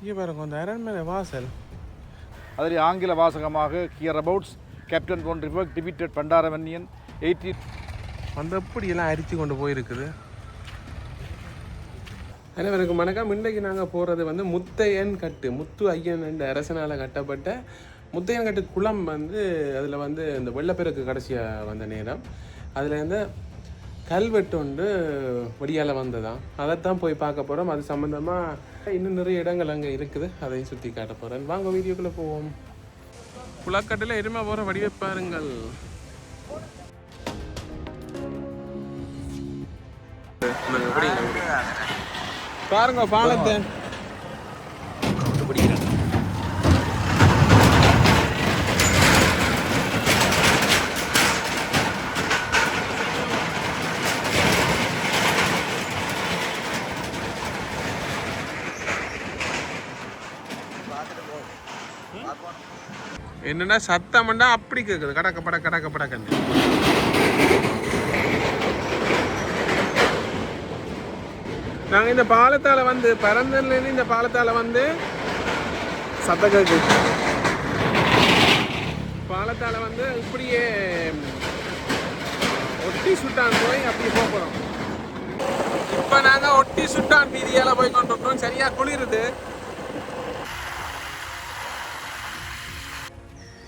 இங்கே பாருங்க அந்த அரண்மனை வாசல். அதில் ஆங்கில வாசகமாக கியர் அபவுட்ஸ் கேப்டன் ஒன் ரிவர் டிபிட்டட் பண்டாரவன்னியன் எயிட்டி அந்த அரித்து கொண்டு போயிருக்குது. அனைவருக்கும் வணக்கம். இன்றைக்கு நாங்கள் போகிறது வந்து முத்தையன் கட்டு முத்து ஐயன் என்ற அரசனால் கட்டப்பட்ட முத்தையன் கட்டு குளம் வந்து அதில் வந்து இந்த வெள்ளப்பெருக்கு கடைசியாக வந்த நேரம். அதில் வந்து கல்வெட்டு ஒன்று வடியால் வந்ததாம். அதைத்தான் போய் பார்க்க போகிறோம் அது சம்மந்தமாக இன்னும் நிறைய இடங்கள் அங்கே இருக்குது. அதையும் சுற்றி காட்ட போகிறேன் வாங்க வீடியோக்குள்ளே போவோம். குளக்கட்டில் எருமை போகிற வடிவப்பாருங்கள் பாருங்க பாலத்தை. என்னென்னா சத்தம்னா அப்படி கேட்குது கடக்க பட கடக்க படக்கன்னு. நாங்கள் இந்த பாலத்தால் வந்து பரந்தன்லேருந்து இந்த பாலத்தால் வந்து சத்தம் கேட்குது பாலத்தால் வந்து இப்படியே ஒட்டி சுட்டான் போய் அப்படி போக போகிறோம் இப்போ நாங்கள் ஒட்டி சுட்டான் வீதியால் போய் கொண்டு சரியாக குளிருது.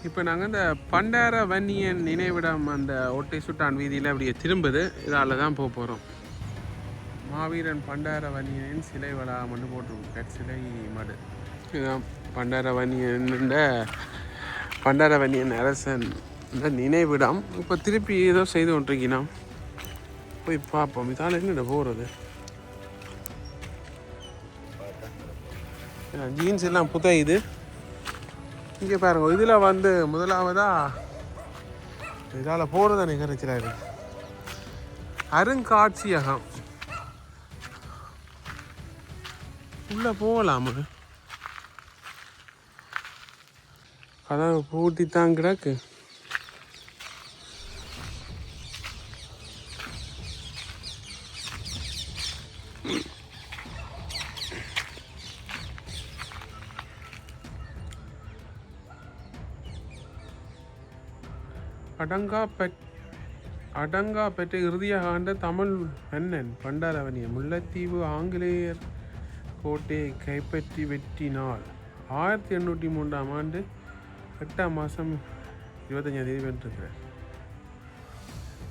இப்போ நாங்கள் இந்த பண்டார வன்னியன் நினைவிடம் அந்த ஒட்டை சுட்டான் வீதியில் அப்படியே திரும்புது. இதால் தான் போக போகிறோம் மாவீரன் பண்டார வன்னியனின் சிலை வளாகம்னு போட்டிருக்கோம் கற்சிலை மடு இதுதான் பண்டார வன்னியன் பண்டார வன்னியன் அரசன் இந்த நினைவிடம். இப்போ திருப்பி ஏதோ செய்து கொண்டிருக்கினா போய் பார்ப்போம். இதால் என்னடா போகிறது ஜீன்ஸ் எல்லாம் புதையுது. இங்கே பாருங்க இதில் வந்து முதலாவதாக இதால் போகிறத நிகழ்ச்சிறாரு அருங்காட்சியகம். உள்ள போகலாமா? கதவை பூட்டி தான் கிடக்கு. அடங்காப்பட் அடங்கா பெற்ற இறுதியாக ஆண்ட தமிழ் மன்னன் பண்டாரவனிய முல்லைத்தீவு ஆங்கிலேயர் கோட்டையை கைப்பற்றி வெட்டினால் ஆயிரத்தி எண்ணூற்றி மூன்றாம் ஆண்டு எட்டாம் மாதம் இருபத்தஞ்சாம் தேதி வென்றிருக்கிறார்.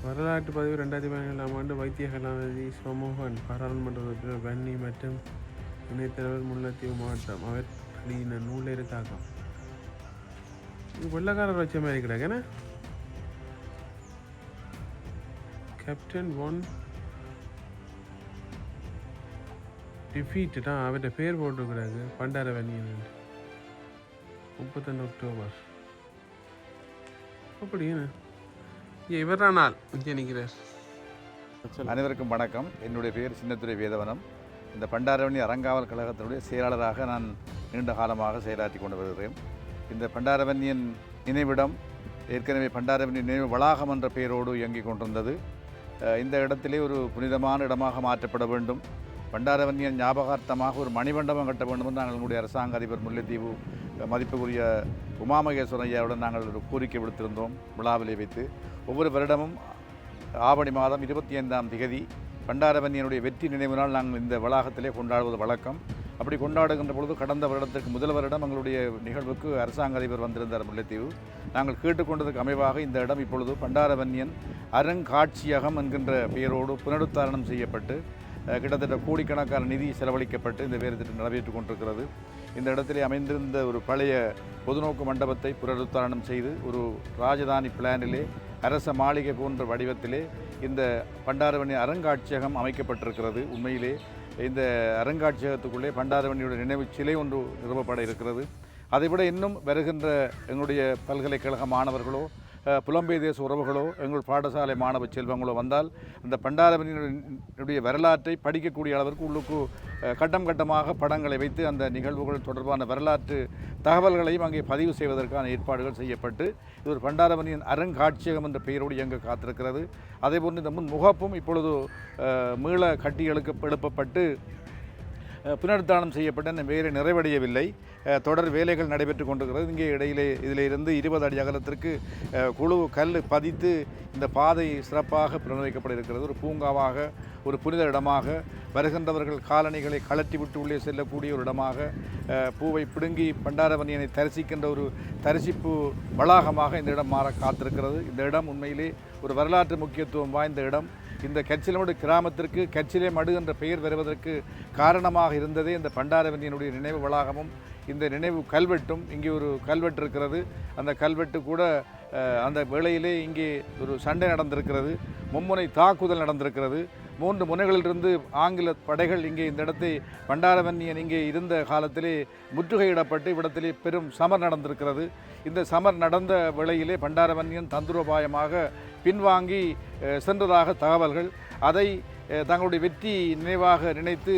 வரலாற்று பதிவு ரெண்டாயிரத்தி பதினேழாம் ஆண்டு வைத்திய கலாநிதி சோமோகன் பாராளுமன்ற உறுப்பினர் வன்னி மற்றும் இணைத்தலைவர் முல்லைத்தீவு மாவட்டம் அவர் வெளியின நூலேறு தாக்கம் வெள்ளக்காரர் வச்ச மாதிரி கிடக்குண்ணே கேப்டன் ஒன் டிஃபீட்டடா அவர்கிட்ட பேர் போட்டுருக்குறாங்க பண்டார வன்னியன் முப்பத்தஞ்சு அக்டோபர். அப்படியே இவர் நாள் இங்கே நிற்கிறார். அனைவருக்கும் வணக்கம். என்னுடைய பெயர் சின்னத்துறை வேதவனம். இந்த பண்டாரவணி அறங்காவல் கழகத்தினுடைய செயலாளராக நான் நீண்ட காலமாக செயலாற்றி கொண்டு வருகிறேன். இந்த பண்டாரவன்னியன் நினைவிடம் ஏற்கனவே பண்டாரவன்யன் நினைவு வளாகம் என்ற பெயரோடு இயங்கிக் கொண்டிருந்தது. இந்த இடத்திலே ஒரு புனிதமான இடமாக மாற்றப்பட வேண்டும். பண்டாரவன்யன் ஞாபகார்த்தமாக ஒரு மணிமண்டபம் கட்ட வேண்டும் என்று நாங்கள் எங்களுடைய அரசாங்க அதிபர் முல்லைத்தீவு மதிப்புக்குரிய உமாமகேஸ்வரன் ஐயாவுடன் நாங்கள் ஒரு கோரிக்கை விடுத்திருந்தோம் விழாவிலே வைத்து. ஒவ்வொரு வருடமும் ஆவணி மாதம் இருபத்தி ஐந்தாம் திகதி பண்டாரவன்யனுடைய வெற்றி நினைவு நாள் நாங்கள் இந்த வளாகத்திலே கொண்டாடுவது வழக்கம். அப்படி கொண்டாடுகின்ற பொழுது கடந்த வருடத்திற்கு முதல் வருடம் எங்களுடைய நிகழ்வுக்கு அரசாங்க அதிபர் வந்திருந்தார் முல்லைத்தீவு. நாங்கள் கேட்டுக்கொண்டதுக்கு அமைவாக இந்த இடம் இப்பொழுது பண்டாரவன்னியன் அருங்காட்சியகம் என்கின்ற பெயரோடு புனருத்தாரணம் செய்யப்பட்டு கிட்டத்தட்ட கோடிக்கணக்கான நிதி செலவழிக்கப்பட்டு இந்த வேறு திட்டம் நடைபெற்று கொண்டிருக்கிறது. இந்த இடத்திலே அமைந்திருந்த ஒரு பழைய பொதுநோக்கு மண்டபத்தை புனருத்தாரணம் செய்து ஒரு ராஜதானி பிளானிலே அரச மாளிகை போன்ற வடிவத்திலே இந்த பண்டாரவணி அருங்காட்சியகம் அமைக்கப்பட்டிருக்கிறது. உண்மையிலே இந்த அருங்காட்சியகத்துக்குள்ளே பண்டாரவணியோட நினைவு சிலை ஒன்று நிறுவப்பட இருக்கிறது. அதைவிட இன்னும் வருகின்ற எங்களுடைய பல்கலைக்கழக மாணவர்களோ புலம்பெய் தேச உறவுகளோ எங்கள் பாடசாலை மாணவ செல்வங்களோ வந்தால் அந்த பண்டாரவணியினுடைய வரலாற்றை படிக்கக்கூடிய அளவிற்கு உள்ளுக்கு கட்டம் கட்டமாக படங்களை வைத்து அந்த நிகழ்வுகள் தொடர்பான வரலாற்று தகவல்களையும் அங்கே பதிவு செய்வதற்கான ஏற்பாடுகள் செய்யப்பட்டு இது ஒரு பண்டாரவனியின் அருங்காட்சியகம் என்ற பெயரோடு இயங்க காத்திருக்கிறது. அதேபோன்று இந்த முன் முகப்பும் இப்பொழுது மீள கட்டி எழுக்க எழுப்பப்பட்டு புனருத்தானம் செய்யப்பட்ட இந்த வேலை நிறைவடையவில்லை. தொடர் வேலைகள் நடைபெற்று கொண்டிருக்கிறது. இங்கே இடையிலே இதிலிருந்து இருபது அடி அகலத்திற்கு குழு கல் பதித்து இந்த பாதை சிறப்பாக புனரமைக்கப்பட இருக்கிறது ஒரு பூங்காவாக ஒரு புனித இடமாக வருகின்றவர்கள் காலணிகளை கழட்டி விட்டு உள்ளே செல்லக்கூடிய ஒரு இடமாக பூவை பிடுங்கி பண்டாரவனியனை தரிசிக்கின்ற ஒரு தரிசிப்பு வளாகமாக இந்த இடம் மாற காத்திருக்கிறது. இந்த இடம் உண்மையிலே ஒரு வரலாற்று முக்கியத்துவம் வாய்ந்த இடம். இந்த கச்சிலமடு கிராமத்திற்கு கச்சிலே மடு என்ற பெயர் வருவதற்கு காரணமாக இருந்ததே இந்த பண்டாரவந்தியனுடைய நினைவு வளாகமும் இந்த நினைவு கல்வெட்டும் இங்கே ஒரு கல்வெட்டு இருக்கிறது. அந்த கல்வெட்டு கூட அந்த வேளையிலே இங்கே ஒரு சண்டை நடந்திருக்கிறது. மும்முனை தாக்குதல் நடந்திருக்கிறது. மூன்று முனைகளிலிருந்து ஆங்கில படைகள் இங்கே இந்த இடத்தை பண்டாரவன்னியன் இங்கே இருந்த காலத்திலே முற்றுகையிடப்பட்டு இவ்விடத்திலே பெரும் சமர் நடந்திருக்கிறது. இந்த சமர் நடந்த வேளையிலே பண்டாரவன்னியன் தந்திரோபாயமாக பின்வாங்கி சென்றதாக தகவல்கள். அதை தங்களுடைய வெற்றி நினைவாக நினைத்து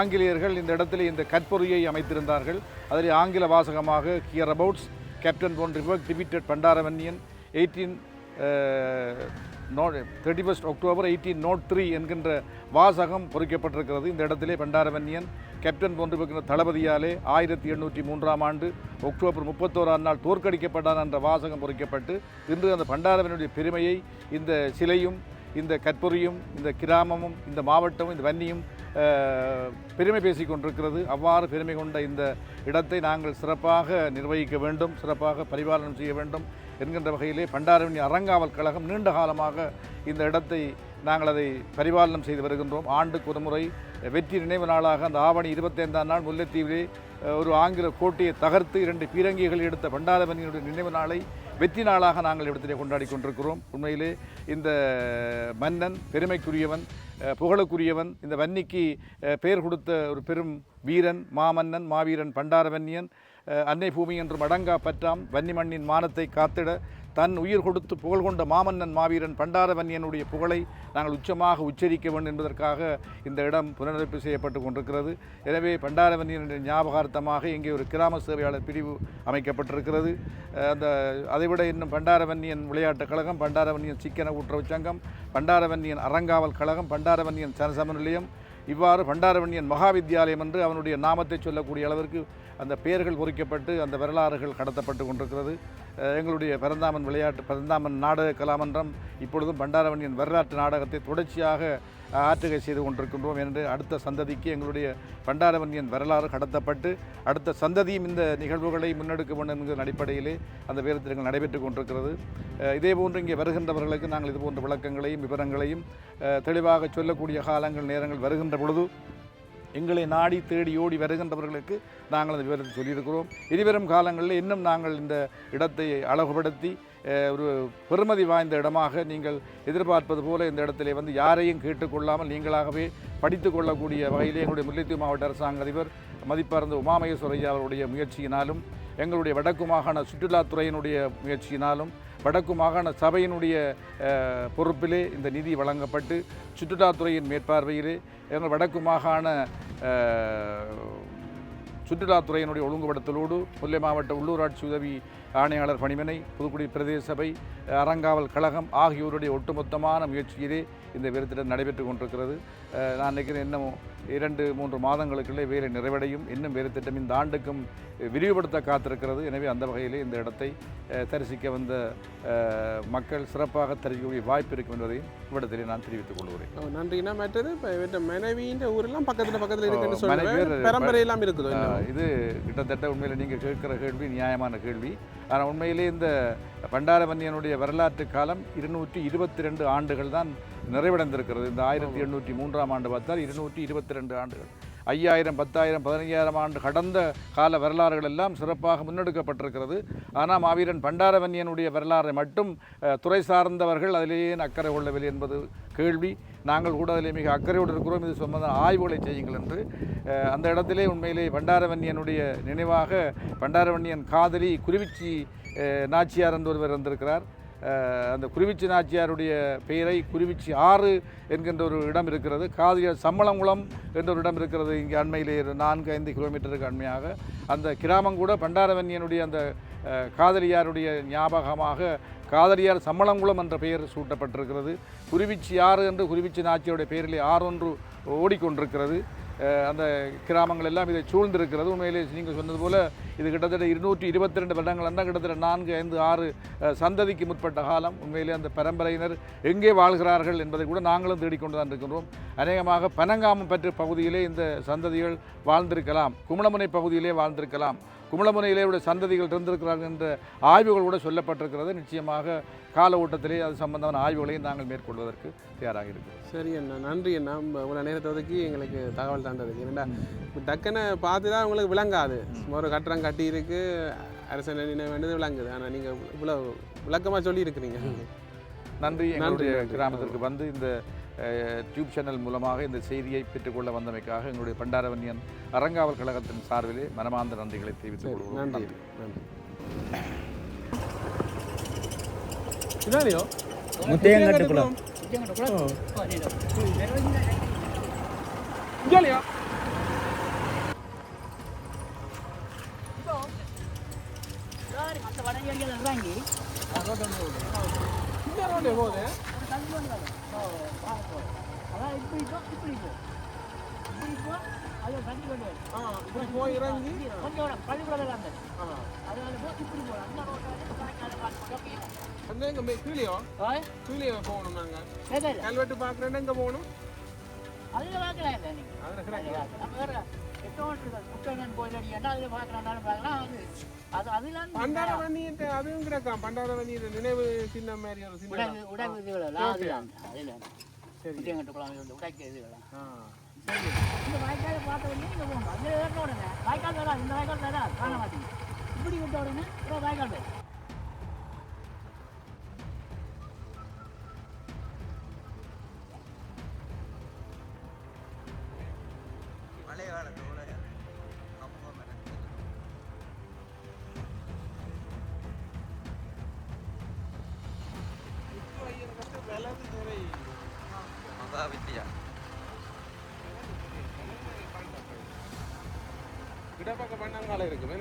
ஆங்கிலேயர்கள் இந்த இடத்திலே இந்த கற்பொறியை அமைத்திருந்தார்கள். அதில் ஆங்கில வாசகமாக hereabouts captain von rework defeated Pandara Vanniyan eighteen nought thirty first October eighteen nought three என்கின்ற வாசகம் பொறிக்கப்பட்டிருக்கிறது. இந்த இடத்திலே பண்டாரவன்யன் கேப்டன் போன்றிருக்கிற இருக்கின்ற தளபதியாலே ஆயிரத்தி எண்ணூற்றி மூன்றாம் ஆண்டு அக்டோபர் முப்பத்தோராம் நாள் தோற்கடிக்கப்பட்டான் என்ற வாசகம் பொறிக்கப்பட்டு இன்று அந்த பண்டாரவனுடைய பெருமையை இந்த சிலையும் இந்த கற்பொறியும் இந்த கிராமமும் இந்த மாவட்டமும் இந்த வன்னியும் பெருமை பேசி கொண்டிருக்கிறது. அவ்வாறு பெருமை கொண்ட இந்த இடத்தை நாங்கள் சிறப்பாக நிர்வகிக்க வேண்டும் சிறப்பாக பரிபாலனம் செய்ய வேண்டும் என்கின்ற வகையிலே பண்டாரவணி அறங்காவல் கழகம் நீண்ட காலமாக இந்த இடத்தை நாங்கள் அதை பரிபாலனம் செய்து வருகின்றோம். ஆண்டுக்கு ஒரு முறை வெற்றி நினைவு நாளாக அந்த ஆவணி இருபத்தைந்தாம் நாள் முல்லைத்தீவிலே ஒரு ஆங்கில கோட்டையை தகர்த்து இரண்டு பீரங்கிகள் எடுத்த பண்டாரவணியினுடைய நினைவு நாளை வெற்றி நாளாக நாங்கள் இடத்திலே கொண்டாடி கொண்டிருக்கிறோம். உண்மையிலே இந்த மன்னன் பெருமைக்குரியவன் புகழுக்குரியவன். இந்த வன்னிக்கு பெயர் கொடுத்த ஒரு பெரும் வீரன் மாமன்னன் மாவீரன் பண்டாரவன்னியன். அன்னை பூமி என்றும் அடங்கா பற்றாம். வன்னி மண்ணின் மானத்தை காத்திட தன் உயிர் கொடுத்து புகழ் கொண்ட மாமன்னன் மாவீரன் பண்டாரவன்யனுடைய புகழை நாங்கள் உச்சமாக உச்சரிக்க வேண்டும் என்பதற்காக இந்த இடம் புனரமைப்பு செய்யப்பட்டு கொண்டிருக்கிறது. எனவே பண்டாரவன்யனுடைய ஞாபகார்த்தமாக இங்கே ஒரு கிராம சேவையாளர் பிரிவு அமைக்கப்பட்டிருக்கிறது. அந்த அதைவிட இன்னும் பண்டாரவன்யன் விளையாட்டுக் கழகம் பண்டாரவன்யன் சிக்கன கூட்டுறவு சங்கம் பண்டாரவன்னியன் அறங்காவல் கழகம் பண்டாரவன்யன் சனசம நிலையம் இவ்வாறு பண்டாரவன்னியன் மகாவித்யாலயம் என்று அவனுடைய நாமத்தை சொல்லக்கூடிய அளவிற்கு அந்த பெயர்கள் பொறிக்கப்பட்டு அந்த வரலாறுகள் கடத்தப்பட்டு கொண்டிருக்கிறது. எங்களுடைய பரந்தாமன் விளையாட்டு பரந்தாமன் நாடக கலாமன்றம் இப்பொழுதும் பண்டாரவன்னியன் வரலாற்று நாடகத்தை தொடர்ச்சியாக ஆற்றுகை செய்து கொண்டிருக்கின்றோம். என்று அடுத்த சந்ததிக்கு எங்களுடைய பண்டாரவன்யன் வரலாறு கடத்தப்பட்டு அடுத்த சந்ததியும் இந்த நிகழ்வுகளை முன்னெடுக்க வேண்டும் என்கிற அடிப்படையிலே அந்த வேறுத்திட்டங்கள் நடைபெற்று கொண்டிருக்கிறது. இதேபோன்று இதே போன்று இங்கே வருகின்றவர்களுக்கு நாங்கள் இது போன்ற விளக்கங்களையும் விவரங்களையும் தெளிவாக சொல்லக்கூடிய காலங்கள் நேரங்கள் வருகின்ற பொழுது எங்களை நாடி தேடி ஓடி வருகின்றவர்களுக்கு நாங்கள் அந்த விவரத்தை சொல்லியிருக்கிறோம். இனிவரும் காலங்களில் இன்னும் நாங்கள் இந்த இடத்தை அழகுபடுத்தி ஒரு பெருமதி வாய்ந்த இடமாக நீங்கள் எதிர்பார்ப்பது போல இந்த இடத்திலே வந்து யாரையும் கேட்டுக்கொள்ளாமல் நீங்களாகவே படித்து கொள்ளக்கூடிய வகையிலே எங்களுடைய முல்லைத்தீவு மாவட்ட அரசாங்க அதிபர் மதிப்பார்ந்த உமாமகேஸ்வரையா அவருடைய முயற்சியினாலும் எங்களுடைய வடக்கு மாகாண சுற்றுலாத்துறையினுடைய முயற்சியினாலும் வடக்கு மாகாண சபையினுடைய பொறுப்பிலே இந்த நிதி வழங்கப்பட்டு சுற்றுலாத்துறையின் மேற்பார்வையிலே எங்கள் வடக்கு மாகாண சுற்றுலாத்துறையினுடைய ஒழுங்குபடுத்தலோடு முல்லை மாவட்ட உள்ளூராட்சி உதவி ஆணையாளர் பணிமனை புதுக்குடி பிரதேச சபை அறங்காவல் கழகம் ஆகியோருடைய ஒட்டுமொத்தமான முயற்சியிலே இந்த விருத்திடம் நடைபெற்று கொண்டிருக்கிறது. நான் நினைக்கிறேன் இன்னமும் இரண்டு மூன்று மாதங்களுக்குள்ளே வேலை நிறைவடையும். இன்னும் வேறு திட்டம் இந்த ஆண்டுக்கும் விரிவுபடுத்த காத்திருக்கிறது. எனவே அந்த வகையிலே இந்த இடத்தை தரிசிக்க வந்த மக்கள் சிறப்பாக தரிசிக்கக்கூடிய வாய்ப்பு இருக்கும் என்பதையும் இவ்விடத்திலே நான் தெரிவித்துக் கொள்கிறேன். நன்றிண்ணா மற்றது இப்போ மனைவியின் ஊரெல்லாம் பக்கத்தில் பக்கத்தில் இருக்குன்னு ஓ, மனைவி சொல்லுவேன். பேர் பரம்பரை எல்லாம் இருக்குதோ? இது கிட்டத்தட்ட உண்மையில் நீங்கள் கேட்கிற கேள்வி நியாயமான கேள்வி. ஆனால் உண்மையிலே இந்த பண்டாரவன்னியனுடைய வரலாற்று காலம் இருநூற்றி இருபத்தி ரெண்டு ஆண்டுகள் தான் நிறைவடைந்திருக்கிறது. இந்த ஆயிரத்தி எண்ணூற்றி மூன்றாம் ஆண்டு பார்த்தால் இருநூற்றி இருபத்தி ரெண்டு ஆண்டுகள். ஐயாயிரம் பத்தாயிரம் பதினஞ்சாயிரம் ஆண்டு கடந்த கால வரலாறுகள் எல்லாம் சிறப்பாக முன்னெடுக்கப்பட்டிருக்கிறது. ஆனால் மாவீரன் பண்டாரவன்யனுடைய வரலாறை மட்டும் துறை சார்ந்தவர்கள் அதிலேயே அக்கறை கொள்ளவில்லை என்பது கேள்வி. நாங்கள் கூட அதிலே மிக அக்கறையோடு இருக்கிறோம். இது சம்பந்த ஆய்வுகளை செய்யுங்கள் என்று. அந்த இடத்திலே உண்மையிலே பண்டாரவன்யனுடைய நினைவாக பண்டாரவன்னியன் காதலி குருவிச்சி நாச்சியார் என்று ஒருவர் வந்திருக்கிறார். அந்த குருவிச்சி நாச்சியாருடைய பெயரை குருவிச்சி ஆறு என்கின்ற ஒரு இடம் இருக்கிறது. காதிய சம்பளங்குளம் என்ற ஒரு இடம் இருக்கிறது. இங்கே அண்மையிலே நான்கு ஐந்து கிலோமீட்டருக்கு அண்மையாக. அந்த கிராமம் கூட பண்டாரவன்யனுடைய அந்த காதலியாருடைய ஞாபகமாக காதலியார் சம்பளங்குளம் என்ற பெயர் சூட்டப்பட்டிருக்கிறது. குருவிச்சி ஆறு என்று குருவிச்சி நாச்சியாருடைய பெயரிலே ஆறொன்று ஓடிக்கொண்டிருக்கிறது. அந்த கிராமங்கள் எல்லாம் இதை சூழ்ந்திருக்கிறது. உண்மையிலே நீங்கள் சொன்னது போல் இது கிட்டத்தட்ட இருநூற்றி இருபத்தி ரெண்டு வருடங்கள் இருந்தால் கிட்டத்தட்ட நான்கு ஐந்து ஆறு சந்ததிக்கு முற்பட்ட காலம். உண்மையிலே அந்த பரம்பரையினர் எங்கே வாழ்கிறார்கள் என்பதை கூட நாங்களும் தேடிக்கொண்டு தான் இருக்கின்றோம். அநேகமாக பனங்காமம் பற்று பகுதியிலே இந்த சந்ததிகள் வாழ்ந்திருக்கலாம். குமணமுனை பகுதியிலே வாழ்ந்திருக்கலாம். குமளமுனையிலே உடைய சந்ததிகள் இருந்திருக்கிறார்கள் என்ற ஆய்வுகள் கூட சொல்லப்பட்டிருக்கிறது. நிச்சயமாக கால ஓட்டத்திலே அது சம்பந்தமான ஆய்வுகளையும் நாங்கள் மேற்கொள்வதற்கு தயாராக இருக்கிறோம். சரி அண்ணா நன்றி அண்ணா. இவ்வளோ நேரத்தை ஒதுக்கி எங்களுக்கு தகவல் என்னடா இப்போ டக்குன்னு பார்த்து தான் உங்களுக்கு விளங்காது. ஒரு கட்டுறம் கட்டி இருக்கு அரசன் நினைவு வேண்டியது விளங்குது. ஆனால் நீங்கள் இவ்வளோ விளக்கமாக சொல்லி இருக்கிறீங்க நன்றி எங்களுடைய நன்றி. கிராமத்திற்கு வந்து இந்த டியூப் சேனல் மூலமாக இந்த செய்தியை பெற்றுக்கொள்ள வந்தமைக்காக எங்களுடைய பண்டாரவன்யன் அறங்காவல் கழகத்தின் சார்பிலே மனமார்ந்த நன்றிகளை தெரிவித்துக் கொள்வோம் நன்றி முத்தையங்கட்டுக்குளம் இந்த போகுது ஆ இப்படி போய் இறங்கி ஆ அந்த எங்க மே- கீழேயோ கீழே போகணும் நாங்கள் கல்வெட்டு பார்க்குறேன்னா எங்கே போகணும் அதில் கிடைக்கும் பண்டார வண்ணிட்டு அதுவும் கிடக்காம் பண்டார வண்ணிட்டு நினைவு சின்ன மாதிரி ஒரு சின்ன சரி. ஆ. இந்த வாய்க்கால பார்த்த உடனே இங்க போகணும் ஏறின உடனே. வாய்க்கால் தரா இந்த வாய்க்கால் தரா காண மாட்டேங்குது இப்படி விட்ட உடனே வாய்க்கால் போய் பண்ணங்கால இருக்குமே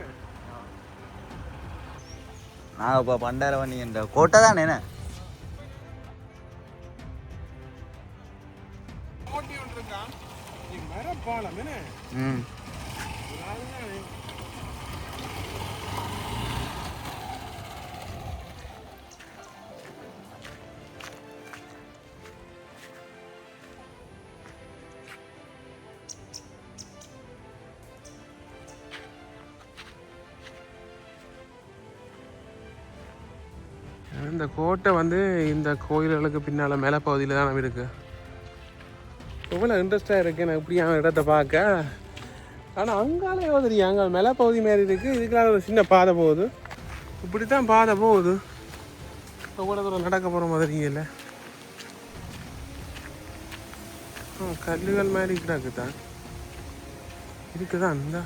நாங்கள் இப்போ பண்டாரவணி என்ற கோட்டை தானே என்ன? போட்டி ஒன்று இருக்கா? நீ மரப்பாலம் என்ன? ம். இந்த கோட்டை வந்து இந்த கோயில்களுக்கு பின்னால் மேலே பகுதியில் தான் இருக்குது எவ்வளோ இன்ட்ரெஸ்டாக இருக்குது எனக்கு இப்படியான இடத்த பார்க்க. ஆனால் அங்காலே தெரியும்? அங்கே மேலே பகுதி மாதிரி இருக்குது இதுக்கெல்லாம் ஒரு சின்ன பாதை போகுது. இப்படி தான் பாதை போகுது. எவ்வளோ தூரம் நடக்க போகிற மாதிரி இல்லை கல்லுகள் மாதிரி கிடக்குதான். இருக்குதான் இந்த.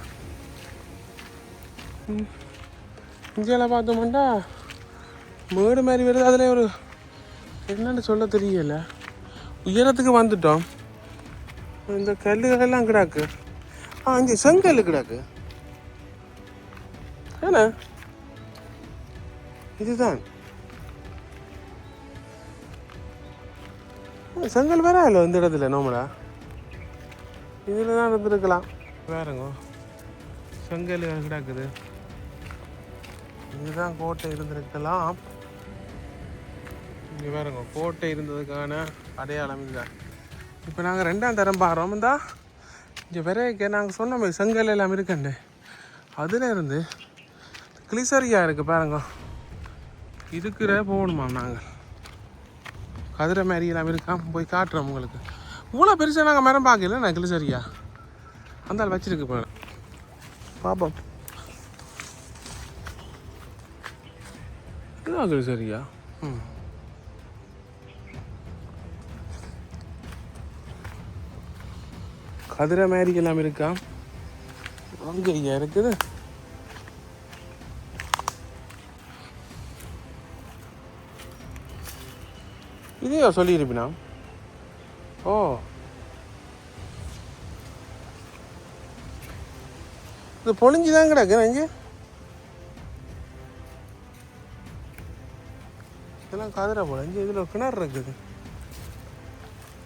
இந்தியாவில் பார்த்தோம்னா மேடு மாதிரி வருது. அதில் ஒரு என்னென்னு சொல்ல தெரியல. உயரத்துக்கு வந்துட்டோம். இந்த கல்லுகளெல்லாம் கிடாக்கு. ஆ அஞ்சு செங்கல் கிடாக்கு. என்ன இதுதான். செங்கல் வேற இல்லை இந்த இடத்துல நோமலா இதில் தான் இருந்திருக்கலாம். வேறங்க செங்கல் கிடக்குது. இதுதான் கோட்டை இருந்திருக்கலாம். இங்கே பாருங்க கோட்டை இருந்ததுக்கான அடையாளம் இந்த இப்போ நாங்கள் ரெண்டாம் தரம் பாடுறோம் இந்தா இங்கே விரைக்க நாங்கள் சொன்ன மாதிரி செங்கல் எல்லாம் இருக்கண்டு அதில் இருந்து கிளிசரியா இருக்குது பாருங்க. இருக்கிற போகணுமா நாங்கள் கதிரை மாதிரி எல்லாம் இருக்கான் போய் காட்டுறோம் உங்களுக்கு. இவ்வளோ பெருசாக நாங்கள் மரம் பார்க்கல நான் கிளிசரியா? அந்த ஆள் வச்சிருக்கு போகிறேன் பாப்போம். இதுதான் கிளிசரியா? ம். கதிரை மாதிரி எல்லாம் இருக்கா? அங்கே ஐயா இருக்குது. இதையோ சொல்லியிருப்பினா? ஓ. இது பொழிஞ்சு தான் கிடக்கு நெஞ்சு. இதெல்லாம் காதரா பொழிஞ்சு இதில் கிணறு இருக்குது.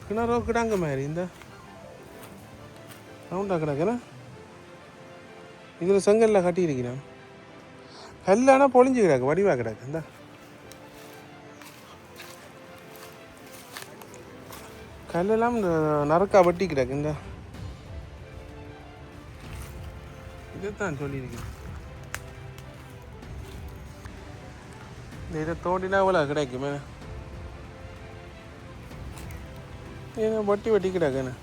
கிணறோ கிடாங்க மாதிரி இந்த. ரவுண்டாக கிடக்குறா இதில் செங்கல்ல கட்டி கல்லானா பொழிஞ்சு கிடக்கு வடிவாக கிடக்கு. இந்த. கல்லெல்லாம் இந்த நறுக்கா வட்டி கிடக்கு இந்த. இதைத்தான் சொல்லியிருக்கேன் இந்த இதை தோண்டினா அவ்வளோ கிடைக்குமே ஏன்னா வட்டி வட்டி கிடக்குண்ணே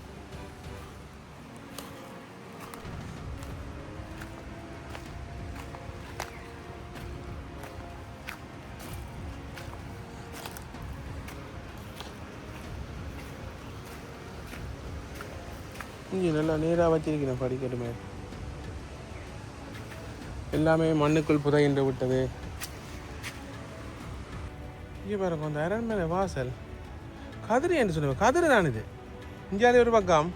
இங்கே நல்லா நேராக வச்சிருக்கிறேன் படிக்கட்டு எல்லாமே மண்ணுக்குள் புதையின்று விட்டது. இங்கே பாருங்க அந்த அரண்மனை வாசல். கதிரி என்று சொல்லுவேன் கதிரி தான் இது. இந்தியாவில் ஒரு பக்கம்.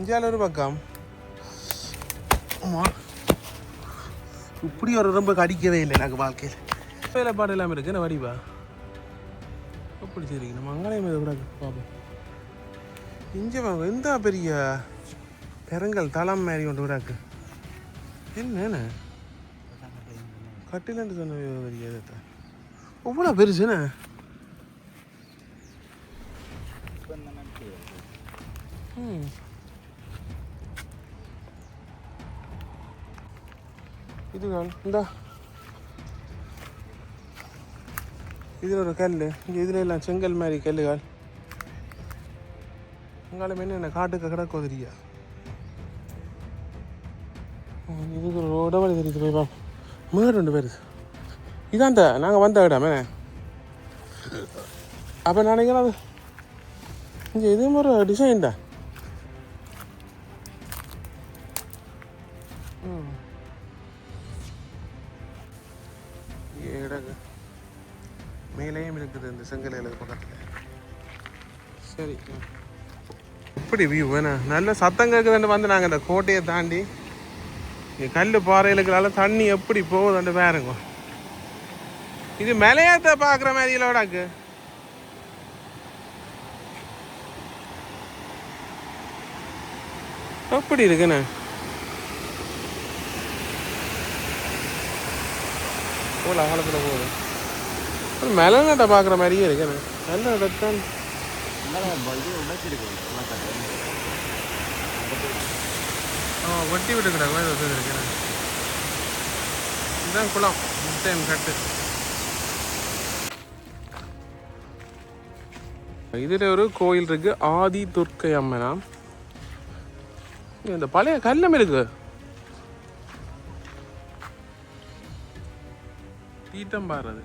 இந்தியாவில் ஒரு பக்கம். ஆமாம் இப்படி ஒரு ரொம்ப கடிக்கவே இல்லை எனக்கு வாழ்க்கையில். வேலைப்பாடு இல்லாமல் இருக்கு என்ன வடிவா? எப்படி சரி நம்ம அங்கே கூட பார்ப்போம் இங்கே வாங்க எந்த பெரிய பெருங்கல் தளம் மாதிரி கொண்டு விடாக்கு என்னண்ணே கட்டிலன்னு சொன்ன பெரிய எவ்வளோ பெருசுண்ணே ம். இதுகள் இந்தா. இதில் ஒரு கல் இங்கே இதில் எல்லாம் செங்கல் மாதிரி கல்லுகள் உங்களால் என்ன காட்டுக்கு கிடக்கு தெரியா? இதுக்கு ஒரு ரோட வழி தெரியுது போய் பா மேடு ரெண்டு பேர். இதான் இந்த நாங்கள் வந்த இடமே அப்போ நினைக்கிறேன் அது இங்கே இது ஒரு டிசைன் தான் மேலேயும் இருக்குது இந்த செங்கல் எழுது பக்கத்தில் சரி இப்படி எப்படி வியூ வேணா. நல்ல சத்தம் கேட்குதுன்னு வந்து நாங்கள் இந்த கோட்டையை தாண்டி இங்கே கல் பாறைகளுக்குனால தண்ணி எப்படி போகுதுன்னு பாருங்க. இது மலையத்தை பார்க்குற மாதிரி இல்லோடாக்கு எப்படி இருக்குண்ணே. போல அகலத்தில் போகுது ஒரு மலை பார்க்குற மாதிரியே இருக்குண்ணே. நல்ல இடத்தான் ஒட்டி விட்டுக்கிறாங்க மாதிரி வசதி இருக்கிறேன் இதுதான் குளம் டைம் கட்டு இதில் ஒரு கோயில் இருக்கு ஆதி துர்க்கை அம்மனா இந்த பழைய கல்லம் இருக்கு தீட்டம் அது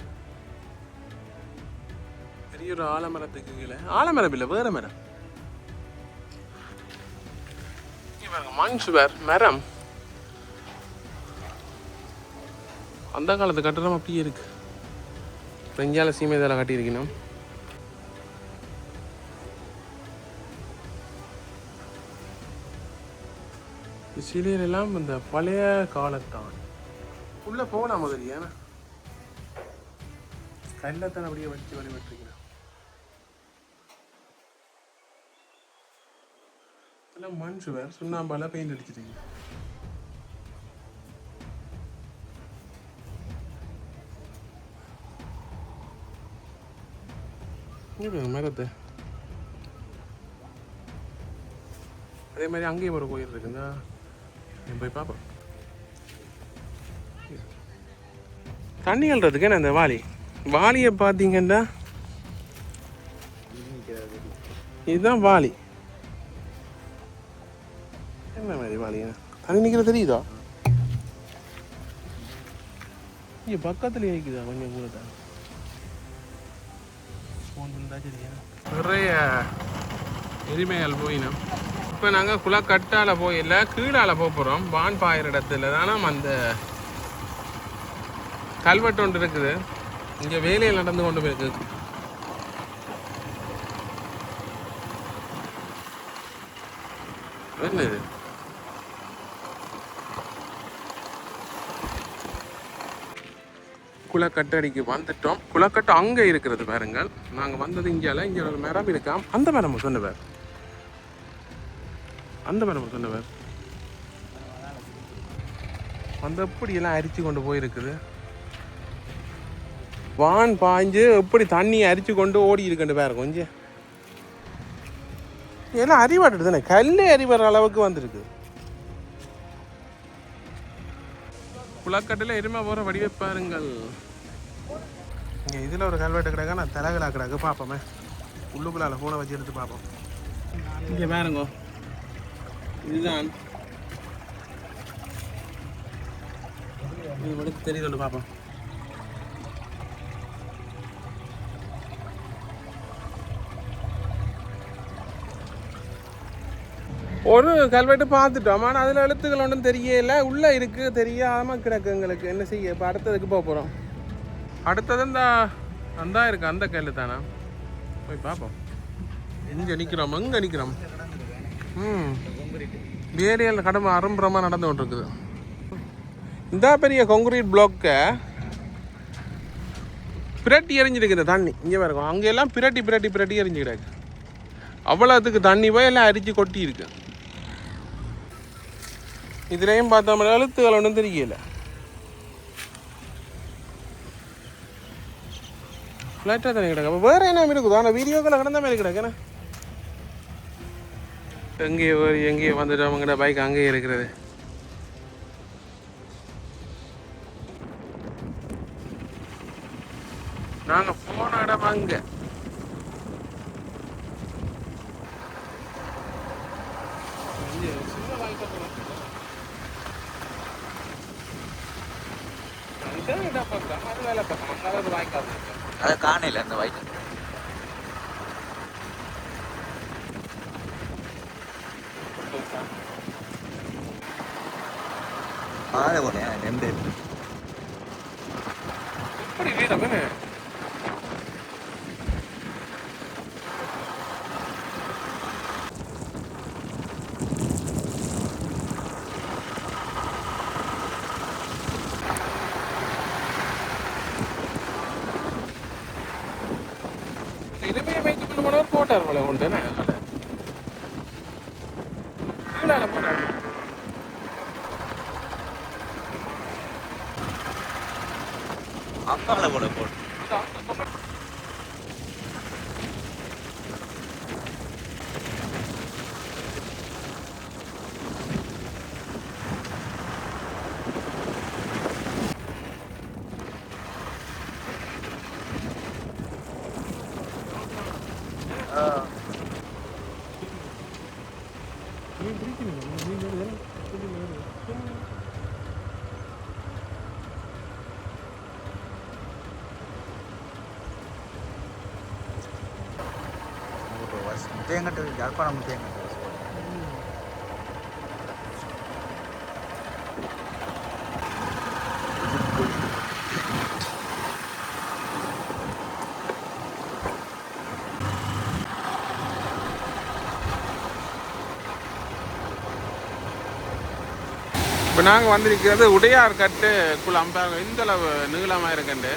பெரிய ஒரு ஆலமரத்துக்கு கீழே. ஆலமரம் இல்லை வேற மரம். இங்க மண் சுவர் மரம். அந்த காலத்து கட்டடம் அப்படியே இருக்கு. ரெஞ்சால சீமைதால கட்டியிருக்கணும். சிலையில் எல்லாம் இந்த பழைய காலத்தான். உள்ளே போகலாம் முதல்ல ஏன்னா கல்லத்தான் அப்படியே வச்சு வழிபட்டுருக்கிறேன் இதெல்லாம் மண் சுவர் சுண்ணாம்பால பெயிண்ட் பாருங்க மரத்தை. அதே மாதிரி அங்கேயும் ஒரு கோயில் இருக்குங்க நீ போய் பார்ப்போம். தண்ணி அள்ளுறதுக்கு என்ன இந்த வாளி? வாளியை பார்த்தீங்கன்னா இதுதான் வாளி. தண்ணி நிற்கிறது தெரியுதா? இங்கே பக்கத்துலேயே இருக்குதா கொஞ்சம் கூட தான் ஃபோன் இருந்தா சரியா? நிறைய எரிமையால் போயினோம் இப்போ நாங்கள் குளக்கட்டால போயில கீழால போக போகிறோம் வான் பாயிற இடத்துல தானே அந்த கல்வெட்டு ஒன்று இருக்குது. இங்கே வேலையில் நடந்து கொண்டு போயிருக்கு என்ன இது குளக்கட்டடிக்கு வந்துட்டோம். குளக்கட்டு அங்கே இருக்கிறது பாருங்கள். நாங்கள் வந்தது இங்கேல இங்கே ஒரு மரம் இருக்காம். அந்த மரம் சொன்னவர் அந்த மேடம் சொன்னவர் அந்த எப்படி எல்லாம் அரிச்சு கொண்டு போயிருக்குது? வான் பாய்ஞ்சு எப்படி தண்ணி அரிச்சு கொண்டு ஓடி இருக்குன்னு பாரு கொஞ்சம். எல்லாம் அறிவாட்டு தானே? கல் அறிவற அளவுக்கு வந்திருக்கு. குளக்கட்டில் எருமை போகிற வடிவை பாருங்கள். இங்கே இதில் ஒரு கல்வெட்டு கிடக்க நான் தலைகளா கிடக்கு பார்ப்போமே உள்ளுக்குள்ளால் ஃபோனை வச்சு எடுத்து பார்ப்போம் இங்கே பாருங்க. இதுதான். இது மட்டும் தெரியுது பார்ப்போம் ஒரு கல்வெட்டு பார்த்துட்டோம் ஆனால் அதில் எழுத்துக்கள் ஒன்றும் தெரியல. உள்ளே இருக்குது தெரியாமல் கிடக்கு எங்களுக்கு. என்ன செய்ய இப்போ அடுத்ததுக்கு போக போகிறோம் அடுத்தது இந்த அந்த இருக்கு அந்த கையில் தானே? போய் பார்ப்போம் எங்கே நிற்கிறோம் எங்கே நிற்கிறோம் ம். ஏரியாவில் கடமை அரும்புறமாக நடந்து கொண்டிருக்குது. இந்த பெரிய கொங்கிரீட் பிளாக்கை பிரட்டி எரிஞ்சிருக்குது தண்ணி. இங்கே வரைக்கும் அங்கெல்லாம் பிரட்டி பிரட்டி பிரட்டி எரிஞ்சு கிடக்கு. அவ்வளோத்துக்கு தண்ணி போய் எல்லாம் அரிச்சு கொட்டி இருக்கு இதுலேயும் பார்த்தோம்னா எழுத்துக்கள் ஒன்றும் தெரியல. ஃப்ளாட்டாக தானே கிடக்கு. அப்போ வேறு என்ன இருக்குது? ஆனால் வீடியோக்களை கிடந்த மாதிரி கிடக்குண்ணா எங்கேயோ ஒரு எங்கேயோ வந்துட்டு அவங்ககிட்ட பைக் அங்கேயே இருக்கிறது. நாங்கள் போன இடம் அங்கே. அதை காணையில் அந்த வாய்க்கு பாதை போனேன் ரெண்டு இப்படி வீரம் என்ன இனிமே வைத்துக் கொண்டு போனவர் போட்டார் போல உண்டு என்ன கீழால போட்டார் அக்கால கூட போட்டு தேங்கட்டு யாழ்ப்பாணம் தேங்கட்டு. இப்போ நாங்கள் வந்திருக்கிறது உடையார் கட்டு குளம் இந்த அளவு நீளமாக இருக்குண்டு.